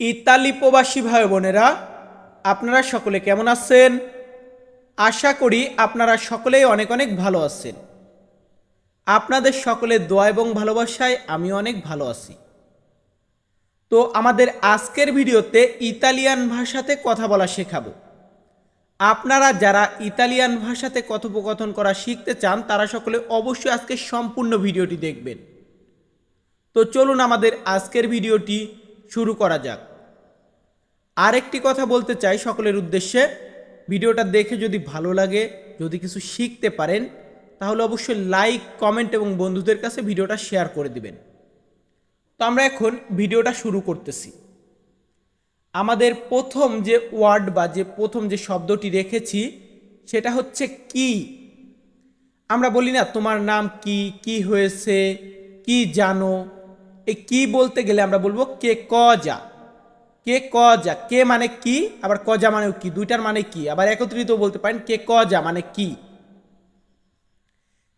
Italy প্রবাসী ভাই বোনেরা, আপনারা সকলে কেমন আছেন? আশা করি আপনারা সকলেই অনেক অনেক ভালো আছেন। আপনাদের সকলের দোয়া এবং ভালোবাসায় আমি অনেক ভালো আছি। তো আমাদের আজকের ভিডিওতে ইতালিয়ান ভাষাতে কথা বলা শেখাবো। আপনারা যারা ইতালিয়ান ভাষাতে কথোপকথন করা শিখতে চান, তারা সকলে অবশ্যই আজকে সম্পূর্ণ ভিডিওটি দেখবেন। তো চলুন আমাদের আজকের ভিডিওটি শুরু করা যাক। আরেকটি কথা বলতে চাই সকলের উদ্দেশ্যে। ভিডিওটা দেখে যদি ভালো লাগে, যদি কিছু শিখতে পারেন, তাহলে অবশ্যই লাইক, কমেন্ট এবং বন্ধুদের কাছে ভিডিওটা শেয়ার করে দিবেন। তো আমরা এখন ভিডিওটা শুরু করতেছি। আমাদের প্রথম যে ওয়ার্ড বা যে প্রথম যে শব্দটি রেখেছি, সেটা হচ্ছে কি? আমরা বলি না, তোমার নাম কি? কি হয়েছে? কি জানো? এই কি বলতে গেলে আমরা বলব, কে কজা কে কজা কে মানে কি, আবার কজা মানে কি, দুইটার মানে কি, আবার একত্রিত বলতে পারেন কে কজা মানে কি।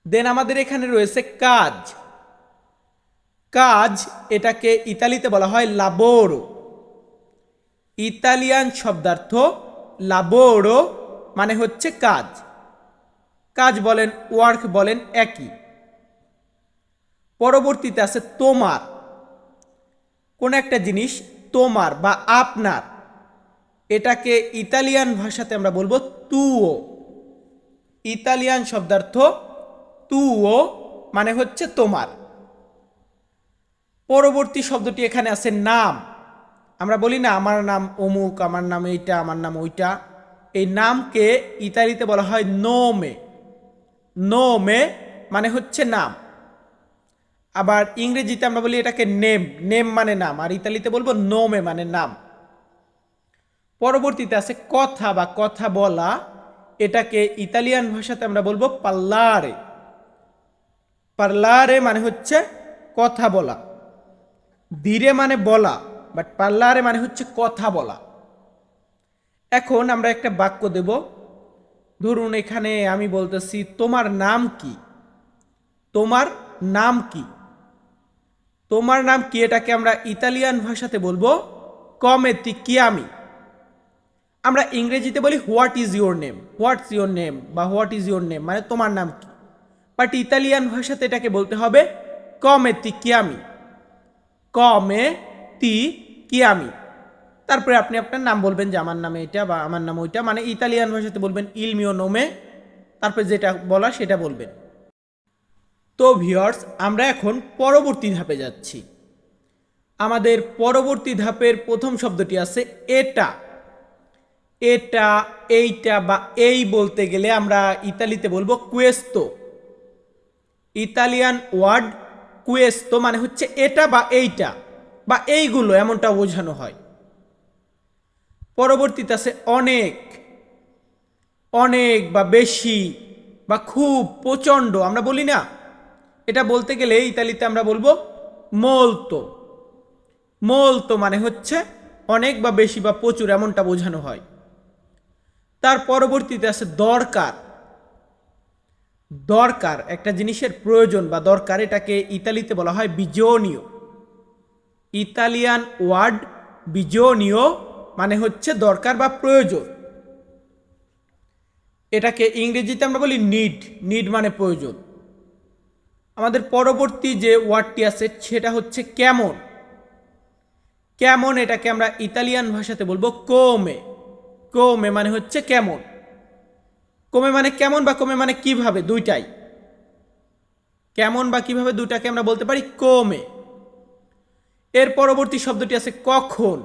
দেন আমাদের এখানে রয়েছে কাজ। কাজ এটাকে ইতালিতে বলা হয় লাবোরো ইতালিয়ান শব্দার্থ লাবোরো মানে হচ্ছে কাজ। কাজ বলেন ওয়ার্ক বলেন, একই। পরবর্তীতে আছে তোমার। কোন একটা জিনিস তোমার বা আপনার। এটাকে ইতালিয়ান ভাষাতে আমরা বলব তুও। ইতালিয়ান শব্দার্থ তুও মানে হচ্ছে তোমার। পরবর্তী শব্দটি এখানে আছে নাম। আমরা বলি না, আমার নাম অমুক, আমার নাম এইটা, আমার নাম ওইটা। এই নামকে ইতালিতে বলা হয় নোমে। নোমে মানে হচ্ছে নাম। আবার ইংরেজিতে আমরা বলি এটাকে নেম নেম মানে নাম, আর ইতালিতে বলব নোমে মানে নাম। পরবর্তীতে আছে কথা বা কথা বলা, এটাকে ইতালিয়ান ভাষাতে আমরা বলব পাল্লারে পার্লারে মানে হচ্ছে কথা বলা। ধীরে মানে বলা বাট পার্লারে মানে হচ্ছে কথা বলা। এখন আমরা একটা বাক্য দেব। ধরুন এখানে আমি বলতেছি, তোমার নাম কি? তোমার নাম কি? তোমার নাম কি এটাকে আমরা ইতালিয়ান ভাষাতে বলব? কমেতি কি আমি আমরা ইংরেজিতে বলি what is your name what's your name বা হোয়াট ইজ ইউর নেম মানে তোমার নাম কি? বাট ইতালিয়ান ভাষাতে এটাকে বলতে হবে কমেতি কি আমি কমে তি কি আমি তারপরে আপনি আপনার নাম বলবেন যে, আমার নামে এটা বা আমার নাম ওইটা। মানে ইতালিয়ান ভাষাতে বলবেন ইলমিও নোমে তারপরে যেটা বলা সেটা বলবেন। তো ভিওর্স আমরা এখন পরবর্তী ধাপে যাচ্ছি। আমাদের পরবর্তী ধাপের প্রথম শব্দটি আছে এটা। এটা, এইটা বা এই বলতে গেলে আমরা ইতালিতে বলব কুয়েস্তো ইতালিয়ান ওয়ার্ড কুয়েস্তো মানে হচ্ছে এটা বা এইটা বা এইগুলো এমনটা বোঝানো হয়। পরবর্তীতে আছে অনেক। অনেক বা বেশি বা খুব প্রচণ্ড, আমরা বলি না এটা বলতে গেলে ইতালিতে আমরা বলব মোলতো মোলতো মানে হচ্ছে অনেক বা বেশি বা প্রচুর এমনটা বোঝানো হয়। তার পরবর্তীতে আছে দরকার। দরকার একটা জিনিসের প্রয়োজন বা দরকার এটাকে ইতালিতে বলা হয় বিজনীয় ইতালিয়ান ওয়ার্ড বিজনীয় মানে হচ্ছে দরকার বা প্রয়োজন। এটাকে ইংরেজিতে আমরা বলি নিড নিড মানে প্রয়োজন। আমাদের পরবর্তী যে ওয়ার্ডটি আছে, সেটা হচ্ছে কেমন কেমন এটাকে আমরা ইতালিয়ান ভাষাতে বলব কোমে। কোমে মানে হচ্ছে কেমন। কোমে মানে কেমন বা কোমে মানে কীভাবে? দুইটাই। কেমন বা কীভাবে দুইটাকে আমরা বলতে পারি? কোমে। এর পরবর্তী শব্দটি আছে কখন।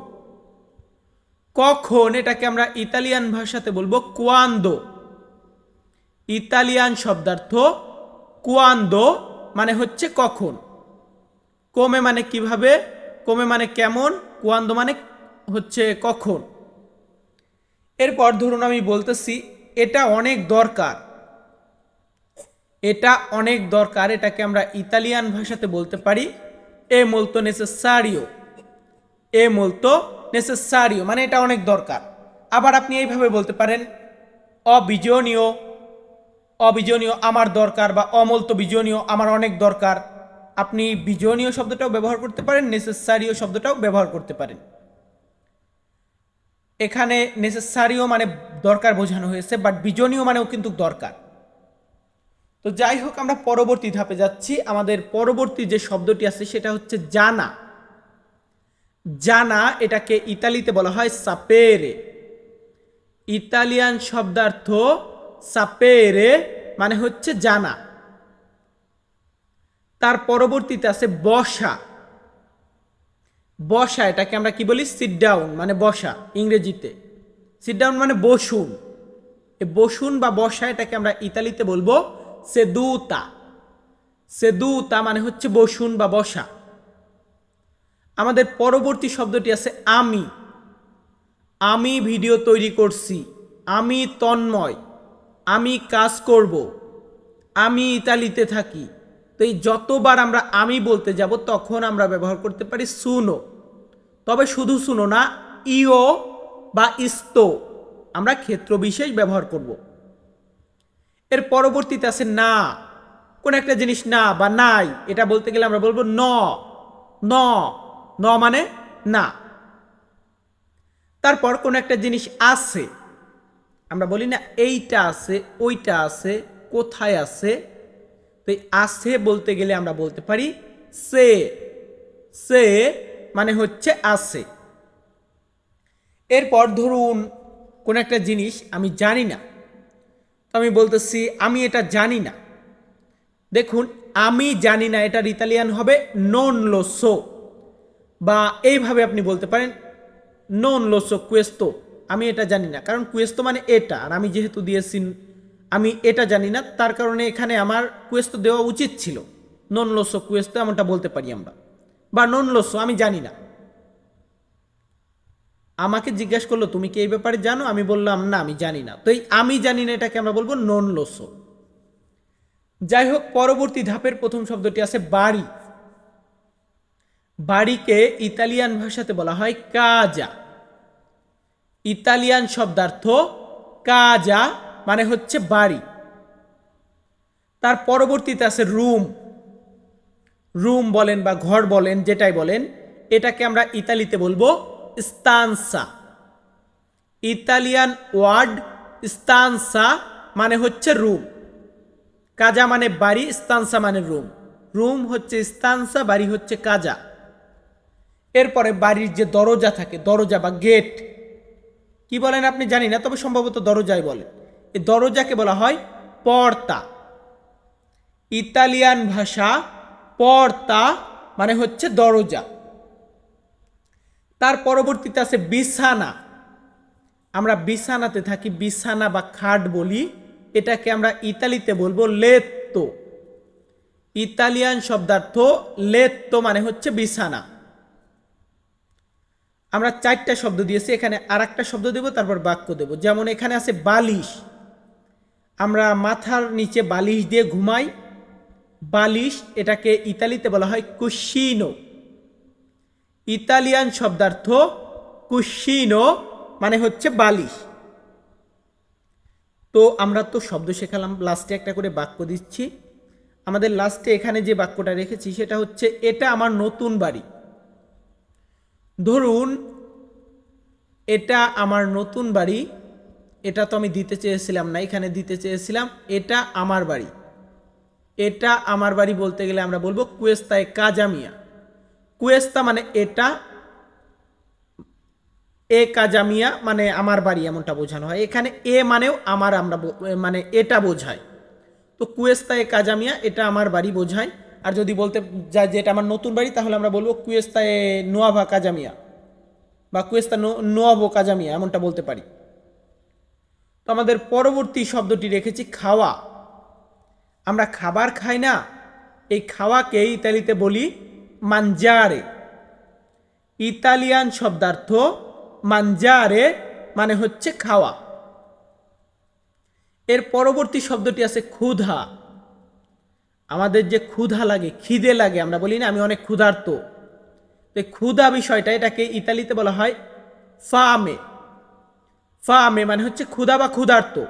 কখন এটাকে আমরা ইতালিয়ান ভাষাতে বলব কুয়ান্দো। ইতালিয়ান শব্দার্থ কুয়ান্দো মানে হচ্ছে কখন? কমে মানে কীভাবে? কমে মানে কেমন? কুয়ান্দো মানে হচ্ছে কখন? এরপর ধরুন আমি বলতেছি, এটা অনেক দরকার। এটা অনেক দরকার, এটাকে আমরা ইতালিয়ান ভাষাতে বলতে পারি, এ মোলতো নেসেসারিও এ মোলতো নেসেসারিও মানে এটা অনেক দরকার। আবার আপনি এইভাবে বলতে পারেন, অবিজনীয়। অবিজনীয় আমার দরকার বা অমূলত বিজনীয় আমার অনেক দরকার। আপনি বিজনীয় শব্দটাও ব্যবহার করতে পারেন নেসেসারিও শব্দটাও ব্যবহার করতে পারেন। এখানে নেসেসারিও মানে দরকার বোঝানো হয়েছে বাট বিজনীয় মানেও কিন্তু দরকার। তো যাই হোক, আমরা পরবর্তী ধাপে যাচ্ছি। আমাদের পরবর্তী যে শব্দটি আছে, সেটা হচ্ছে জানা। জানা এটাকে ইতালিতে বলা হয় সাপেরে। ইতালিয়ান শব্দার্থ সাপেরে মানে হচ্ছে জানা। তার পরবর্তীতে আছে বসা। বসা এটাকে আমরা কি বলি? সিট ডাউন মানে বসা, ইংরেজিতে। সিট ডাউন মানে বসুন। বসুন বা বসা এটাকে আমরা ইতালিতে বলব সেদুতা সেদুতা মানে হচ্ছে বসুন বা বসা। আমাদের পরবর্তী শব্দটি আছে আমি। আমি ভিডিও তৈরি করছি। আমি তন্ময়। আমি কাজ করব, আমি ইতালিতে থাকি। তো এই যতবার আমরা আমি বলতে যাব, তখন আমরা ব্যবহার করতে পারি সুনো। তবে শুধু শুনো না, ইও বা ইস্তো আমরা ক্ষেত্র বিশেষ ব্যবহার করব। এর পরবর্তীতে আছে না। কোন একটা জিনিস না বা নাই, এটা বলতে গেলে আমরা বলব ন। ন ন মানে না। তারপর কোন একটা জিনিস আছে আমরা বলি না, এইটা আছে, ওইটা আছে, কোথায় আছে? তো এই আছে বলতে গেলে আমরা বলতে পারি, সে সে মানে হচ্ছে আছে। এরপর ধরুন কোন একটা জিনিস আমি জানি না, তো আমি বলতেছি, আমি এটা জানি না। দেখুন, আমি জানি না, এটার ইতালিয়ান হবে নন লোসো বা এইভাবে আপনি বলতে পারেন নন লোসো কুয়েস্তো আমি এটা জানি না। কারণ কুয়েস্তো মানে এটা, আর আমি যেহেতু দিয়েছি, আমি এটা জানি না, তার কারণে এখানে আমার কুয়েস্তো দেওয়া উচিত ছিল। নন লোসো কুয়েস্তো এমনটা বলতে পারি আমরা। বা নন লোসো আমি জানি না। আমাকে জিজ্ঞেস করল, তুমি কি এই ব্যাপারে জানো? আমি বললাম, না, আমি জানি না। তো এই আমি জানি না এটাকে আমরা বলব নন লোসো যাই হোক, পরবর্তী ধাপের প্রথম শব্দটি আছে বাড়ি। বাড়িকে ইতালিয়ান ভাষাতে বলা হয় কাজা। ইতালিয়ান শব্দার্থ কাজা মানে হচ্ছে বাড়ি। তার পরবর্তীতে আছে রুম। রুম বলেন বা ঘর বলেন, যেটাই বলেন, এটাকে আমরা ইতালিতে বলব স্তানসা ইতালিয়ান ওয়ার্ড স্তানসা মানে হচ্ছে রুম। কাজা মানে বাড়ি স্তানসা মানে রুম। রুম হচ্ছে স্তানসা বাড়ি হচ্ছে কাজা। এরপরে বাড়ির যে দরজা থাকে, দরজা বা গেট কি বলেন আপনি জানি না, তবে সম্ভবত দরজাই বলেন এই দরজাকে বলা হয় পর্তা। ইতালিয়ান ভাষা পর্তা মানে হচ্ছে দরজা। তার পরবর্তীতে আছে বিছানা। আমরা বিছানাতে থাকি, বিছানা বা খাট বলি। এটাকে আমরা ইতালিতে বলব লেত্তো। ইতালিয়ান শব্দার্থ লেত্তো মানে হচ্ছে বিছানা। আমরা চারটা শব্দ দিয়েছি, এখানে আর একটা শব্দ দেব, তারপর বাক্য দেব। যেমন এখানে আছে বালিশ। আমরা মাথার নিচে বালিশ দিয়ে ঘুমাই। বালিশ এটাকে ইতালিতে বলা হয় কুশিনো ইতালিয়ান শব্দার্থ কুশিনো মানে হচ্ছে বালিশ। তো আমরা তো শব্দ শেখালাম লাস্টে একটা করে বাক্য দিচ্ছি। আমাদের লাস্টে এখানে যে বাক্যটা রেখেছি, সেটা হচ্ছে, এটা আমার নতুন বাড়ি। ধরুন, এটা আমার নতুন বাড়ি, এটা তো আমি দিতে চেয়েছিলাম না, এখানে দিতে চেয়েছিলাম, এটা আমার বাড়ি। এটা আমার বাড়ি বলতে গেলে আমরা বলব কুয়েস্তায় কাজামিয়া কুয়েস্তা মানে এটা, এ কাজামিয়া মানে আমার বাড়ি এমনটা বোঝানো হয়। এখানে এ মানেও আমার আমরা মানে এটা বোঝায়। তো কুয়েস্তা এ কাজামিয়া এটা আমার বাড়ি বোঝায়। আর যদি বলতে যায় যে এটা আমার নতুন বাড়ি, তাহলে আমরা বলব কুয়েস্তা এ নোয়াভা কাজামিয়া বা কুয়েস্তা নো- নোয়াভো কাজামিয়া, এমনটা বলতে পারি। তো আমাদের পরবর্তী শব্দটি রেখেছি, খাওয়া। আমরা খাবার খাই না, এই খাওয়াকে ইতালিতে বলি মানজারে। ইতালিয়ান শব্দার্থ মানজারে মানে হচ্ছে খাওয়া। এর পরবর্তী শব্দটি আছে ক্ষুধা। আমাদের যে ক্ষুধা লাগে, খিদে লাগে, আমরা বলি না, আমি অনেক ক্ষুধার্ত। তো ক্ষুধা বিষয়টা, এটাকে ইতালিতে বলা হয় ফামে। ফামে মানে হচ্ছে ক্ষুধা বা ক্ষুধার্ত।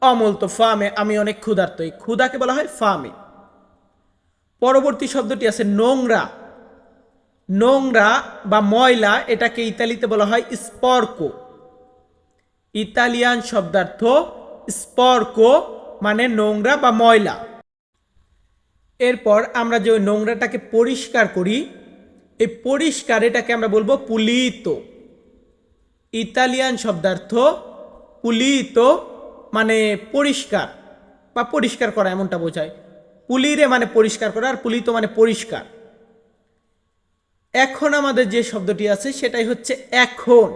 অমল তো ফামে, আমি অনেক ক্ষুধার্ত। এই ক্ষুধাকে বলা হয় ফামে। পরবর্তী শব্দটি আছে নোংরা। নোংরা বা ময়লা, এটাকে ইতালিতে বলা হয় স্পর্ক। ইতালিয়ান শব্দার্থ স্পর্ক মানে নোংরা বা ময়লা। এরপর আমরা যে নোংরাটাকে পরিষ্কার করি, এই পরিষ্কার এটাকে আমরা বলব পুলিত। ইতালিয়ান শব্দার্থ পুলিত মানে পরিষ্কার বা পরিষ্কার করা এমনটা বোঝায়। পুলিরে মানে পরিষ্কার করা আর পুলিত মানে পরিষ্কার। এখন আমাদের যে শব্দটি আছে সেটাই হচ্ছে এখন।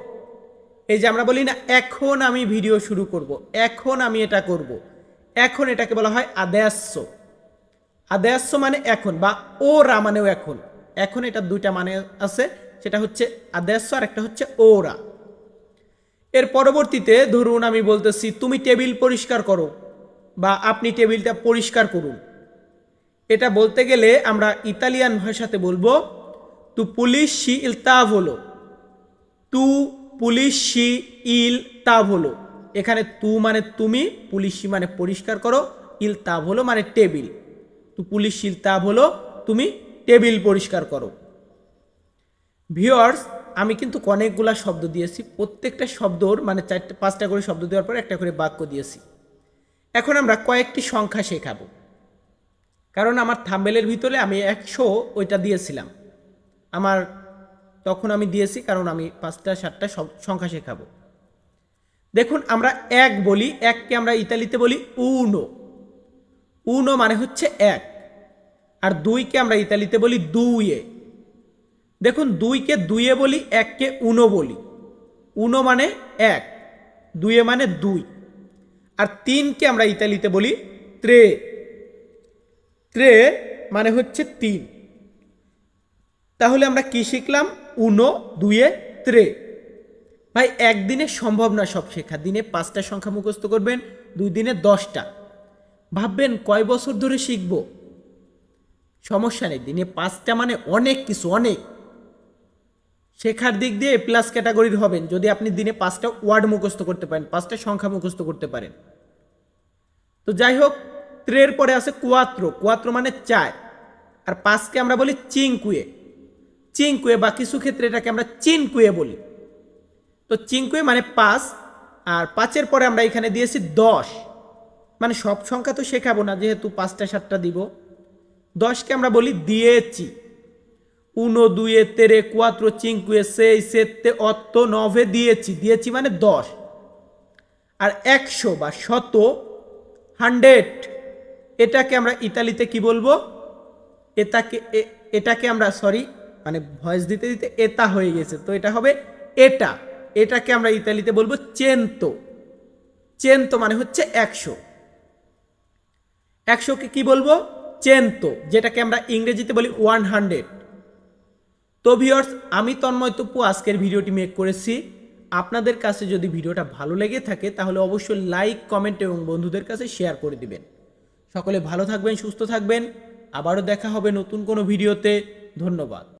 এই যে আমরা বলি না, এখন আমি ভিডিও শুরু করব, এখন আমি এটা করব। এখন এটাকে বলা হয় আদেয়াস্য। আদেয়াস্য মানে এখন বা ওরা মানেও এখন। এখন এটা দুইটা মানে আছে, সেটা হচ্ছে আদেয়াস্য আর একটা হচ্ছে ওরা এর পরবর্তীতে ধরুন আমি বলতেছি, তুমি টেবিল পরিষ্কার করো বা আপনি টেবিলটা পরিষ্কার করুন। এটা বলতে গেলে আমরা ইতালিয়ান ভাষাতে বলব, তু পুলিশি ইল তাভলো তু পুলিশি ইল তাভলো এখানে তু মানে তুমি, পুলিশি মানে পরিষ্কার করো, ইল তাভলো মানে টেবিল। তু পুলিশ ইল তাভলো তুমি টেবিল পরিষ্কার করো। ভিওয়ার্স আমি কিন্তু অনেকগুলা শব্দ দিয়েছি। প্রত্যেকটা শব্দর মানে চারটে, পাঁচটা করে শব্দ দেওয়ার পর একটা করে বাক্য দিয়েছি। এখন আমরা কয়েকটি সংখ্যা শেখাবো। কারণ আমার থাম্বেলের ভিতরে আমি একশো ওইটা দিয়েছিলাম। আমার তখন আমি দিয়েছি কারণ আমি পাঁচটা, সাতটা সংখ্যা শেখাবো। দেখুন, আমরা এক বলি, এককে আমরা ইতালিতে বলি উনো। উনো মানে হচ্ছে এক। আর দুইকে আমরা ইতালিতে বলি দুইয়ে। দেখুন, দুইকে দুইয়ে বলি, এককে উনো বলি। উনো মানে এক, দুইয়ে মানে দুই। আর তিনকে আমরা ইতালিতে বলি ত্রে। ত্রে মানে হচ্ছে তিন। তাহলে আমরা কি শিখলাম? উনো দুয়ে ত্রে। ভাই, একদিনে সম্ভব না সব শেখা। দিনে পাঁচটা সংখ্যা মুখস্থ করবেন, দুই দিনে দশটা। ভাববেন কয় বছর ধরে শিখব? সমস্যা নেই। দিনে পাঁচটা মানে অনেক কিছু, অনেক। শেখার দিক দিয়ে প্লাস ক্যাটাগরির হবেন। যদি আপনি দিনে পাঁচটা ওয়ার্ড মুখস্থ করতে পারেন, পাঁচটা সংখ্যা মুখস্থ করতে পারেন। তো যাই হোক, ত্রের পরে আছে কুয়াত্র কুয়াত্র মানে চার। আর পাঁচকে আমরা বলি চিংকুয়ে চিংকুয়ে বা কিছু ক্ষেত্রে এটাকে আমরা চিনকুয়ে বলি। তো চিংকুয়ে মানে পাঁচ। আর পাঁচের পরে আমরা এখানে দিয়েছি দশ। মানে সব সংখ্যা তো শেখাবো না, যেহেতু পাঁচটা, সাতটা দিব। দশকে আমরা বলি দিয়েছি। উনো, দুয়ে, তেরে, কুয়াত্র, চিংকুয়ে, সেই সেতে অত্ত, নভে দিয়েছি। দিয়েছি মানে দশ। আর একশো বা শত, হান্ড্রেড। এটাকে আমরা ইতালিতে কি বলব? এটাকে এটাকে আমরা, সরি মানে ভয়েস দিতে দিতে এটা হয়ে গেছে। তো এটা হবে এটা। এটাকে আমরা ইতালিতে বলব চেento চেento মানে হচ্ছে একশো। একশোকে কি বলব? চেento যেটাকে আমরা ইংরেজিতে বলি ওয়ান হান্ড্রেড। তো ভিওর্স আমি তন্ময় তপ্পু আজকের ভিডিওটি মেক করেছি। আপনাদের কাছে যদি ভিডিওটা ভালো লেগে থাকে, তাহলে অবশ্যই লাইক, কমেন্ট এবং বন্ধুদের কাছে শেয়ার করে দিবেন। সকলে ভালো থাকবেন, সুস্থ থাকবেন। আবারও দেখা হবে নতুন কোনো ভিডিওতে। ধন্যবাদ।